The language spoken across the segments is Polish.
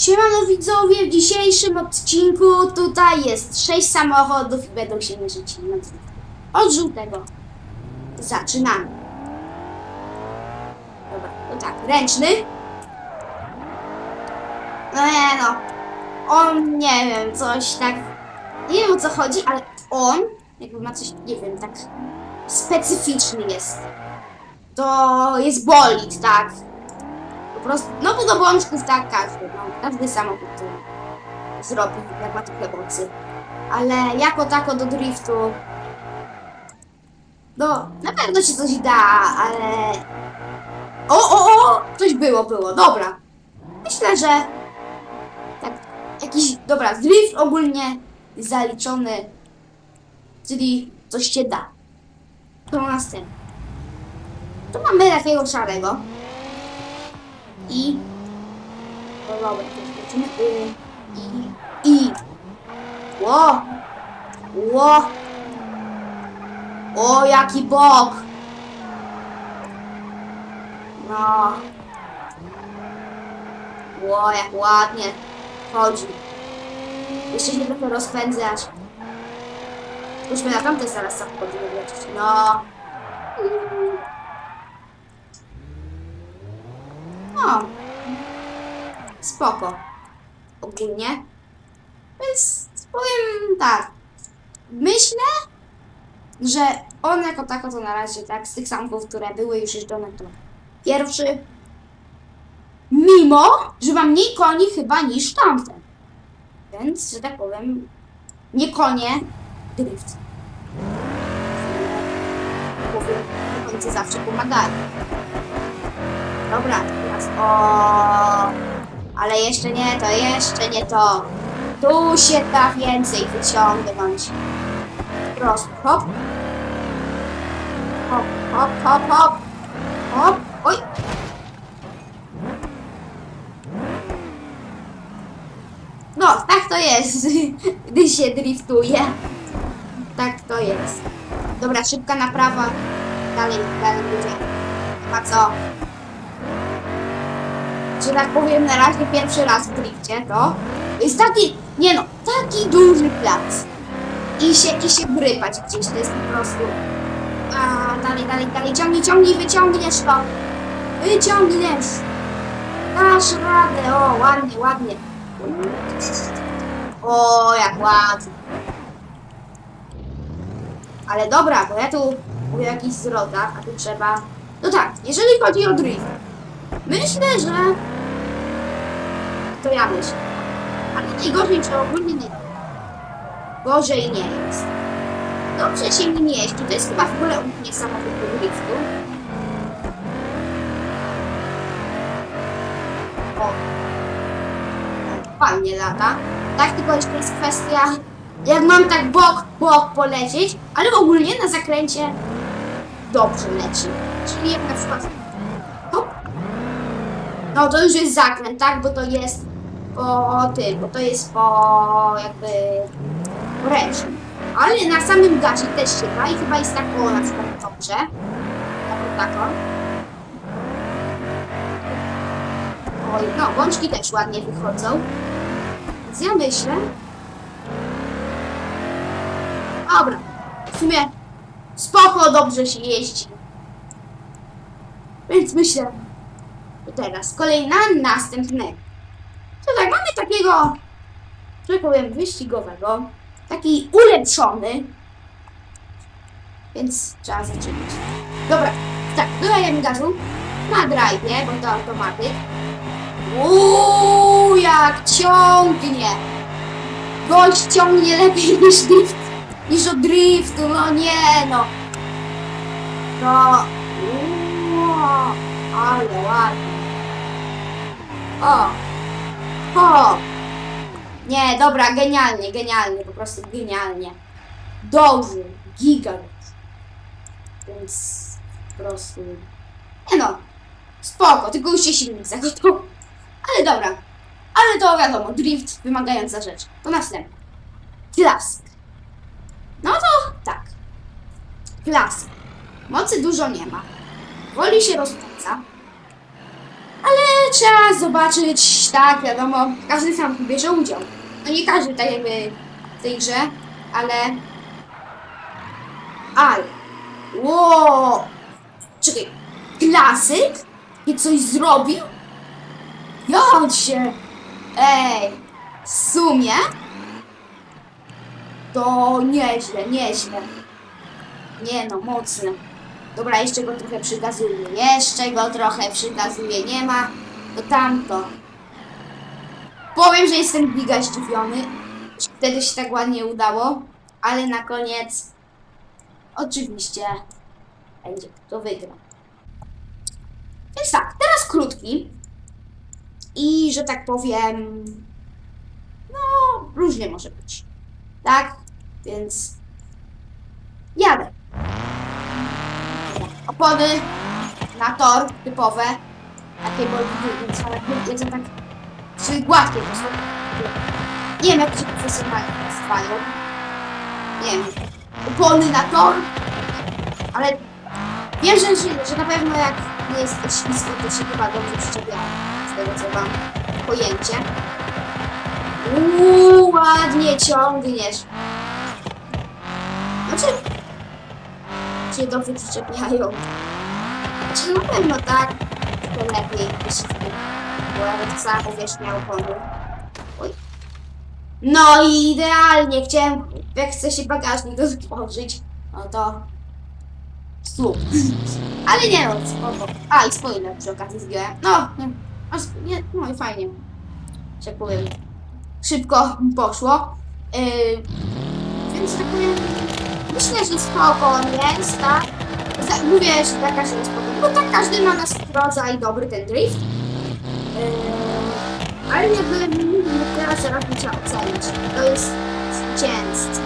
Siemano widzowie, w dzisiejszym odcinku tutaj jest sześć samochodów i będą się mierzyć. Od żółtego. Zaczynamy. Dobra, to tak, ręczny. No nie no, on nie wiem, coś tak, nie wiem o co chodzi, ale on jakby ma coś, nie wiem, tak specyficzny jest. To jest bolid, tak. Po prostu, no bo do bączków tak każdy, no, każdy samochód to zrobi, jak ma trochę mocy. Ale jako tako do driftu, no na pewno się coś da, ale... O, o, o! Coś było, było, dobra. Myślę, że tak, jakiś, dobra, drift ogólnie zaliczony, czyli coś się da. To następne. Tu mamy takiego szarego. I. O, dobra, to lecimy. Y, I. I. Ło! Ło! O, jaki bok! No. Ło, jak ładnie chodzi. Jeszcze się trochę rozpędzać. Musimy na tamte zaraz samochody wylecieć. No. No. Spoko. Ogólnie. Więc powiem tak. Myślę, że on jako tako to na razie tak z tych samochodów, które były już jeżdżone, to pierwszy. Mimo, że ma mniej koni chyba niż tamten. Więc, że tak powiem, nie konie, drift. Powiem, końce zawsze pomagają. Dobra, o, ale jeszcze nie to, jeszcze nie to. Tu się da więcej wyciągnąć. Prosto, hop. Hop, hop, hop, hop. Hop, oj. No, tak to jest, gdy się driftuje. Tak to jest. Dobra, szybka naprawa. Dalej, dalej będzie. A co? Że tak powiem, na razie pierwszy raz w drifcie, to jest taki, nie no, taki duży plac. I się, i się grypać gdzieś, to jest po prostu... A, dalej, dalej, dalej, ciągnij, ciągnij, wyciągniesz to. Wyciągniesz. Dasz radę, o, ładnie, ładnie. O, jak ładnie. Ale dobra, bo ja tu mówię o jakichś zwrotach, a tu trzeba... No tak, jeżeli chodzi o drift, Myślę, że to ja myślę. Ale najgorzej, czy ogólnie nie. Gorzej nie jest. Dobrze się nim jeździ. To jest chyba w ogóle u mnie samochód do driftu. O. Fajnie lata. Tak, tylko jeszcze jest kwestia, jak mam tak bok, bok polecieć, ale ogólnie na zakręcie dobrze leci. Czyli jak na przykład no to już jest zakręt, tak? Bo to jest po tym, bo to jest po jakby ręcznym. Ale na samym gazie też się da i chyba jest tak o na przykład dobrze. Taką, taką. Oj, no, bączki też ładnie wychodzą. Więc ja myślę... Dobra, w sumie spoko, dobrze się jeździ. Więc myślę, teraz kolej na następnego. To tak, mamy takiego, że powiem, wyścigowego. Taki ulepszony. Więc trzeba zaczynać. Dobra, tak, dodajemy gazu. Na drive, bo to automatyk. Uuu, jak ciągnie! Gość ciągnie lepiej niż drift. Niż od driftu, no nie no. To... Uuu, ale ładnie. O! O! Nie, dobra, genialnie, genialnie, po prostu genialnie. Dobrze, gigant. Więc po prostu... Nie no, spoko, tylko już się silnik zagotował. Ale dobra, ale to wiadomo, drift wymagająca rzecz. To następne. Klask. No to tak. Klask. Mocy dużo nie ma. Woli się rozpędza. Trzeba zobaczyć, tak, wiadomo, każdy sam bierze udział. No nie każdy tak jakby w tej grze, ale... Ale... Ło! Czekaj, klasyk? I coś zrobił? Jodź się! Ej, w sumie to nieźle, nieźle. Nie no, mocne. Dobra, jeszcze go trochę przygazuję. Jeszcze go trochę przygazuję. Nie ma. To tamto. Powiem, że jestem giga zdziwiony. Wtedy się tak ładnie udało. Ale na koniec oczywiście będzie kto wygra. Więc tak, teraz krótki. I że tak powiem, no różnie może być. Tak? Więc jadę. Opony na tor typowe. Takie bolide, więc ale wiedzą tak czy gładkie to są. Nie wiem jak się profesjonalnie nazywają. Nie wiem. Opony na tor. Ale wiem, że, że, na pewno jak nie jest ślisko, to się chyba dobrze przyczepiają. Z tego co mam pojęcie. Uuu, ładnie ciągniesz. Znaczy, się dobrze przyczepiają. Znaczy na pewno tak, to lepiej jeśli bo cała powierzchnia opony. Oj. No i idealnie, chciałem, jak chce się bagażnik otworzyć, no to słup. Ale nie no, spoko. A i spoiler przy okazji zdjąłem. No, nie, no i fajnie. Tak powiem, szybko poszło. Yy, więc tak powiem, myślę, że spoko on jest, tak? Mówię, że taka się bo tak każdy ma na swój rodzaj dobry ten drift. Yy, ale jakby mm, teraz raz trzeba ocenić. To jest zwycięzca.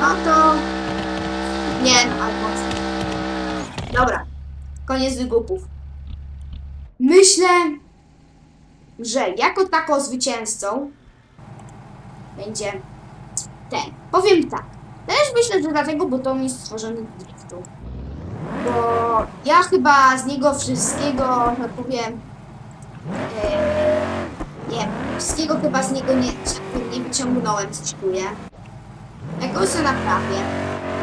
No to nie, albo Dobra, koniec wygupów. Myślę, że jako tako zwycięzcą będzie ten. Powiem tak. Też myślę, że dlatego, bo to jest stworzony z driftu. Bo ja chyba z niego wszystkiego, że tak powiem, e, nie wszystkiego chyba z niego nie, nie wyciągnąłem, coś czuję. Jak go sobie naprawię,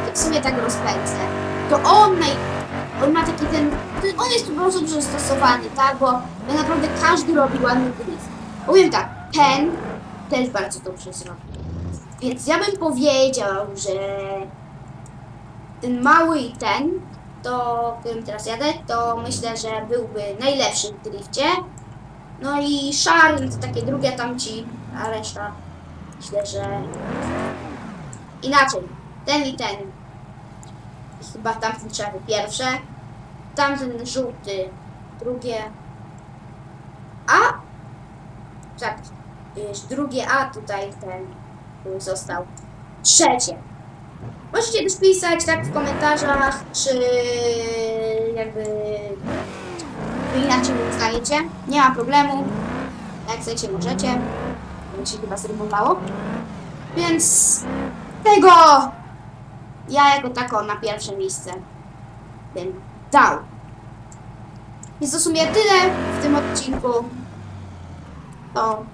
to w sumie tak rozpędzę, to on naj, on ma taki ten, on jest po prostu przystosowany, tak, bo naprawdę każdy robi ładny drift. Powiem tak, ten też bardzo dobrze zrobił. Więc ja bym powiedział, że ten mały i ten, to którym teraz jadę, to myślę, że byłby najlepszy w drifcie. No i szary to takie drugie tamci, a reszta myślę, że inaczej. Ten i ten. Chyba tamten czarny pierwsze. Tamten żółty drugie. A tak, drugie, a tutaj ten który został trzecie. Możecie też pisać tak w komentarzach, czy jakby wy inaczej uznajecie. Nie ma problemu. Jak chcecie, możecie. Mi się chyba zrymowało. Więc tego ja jako tako na pierwsze miejsce bym dał. Więc to w sumie tyle w tym odcinku. To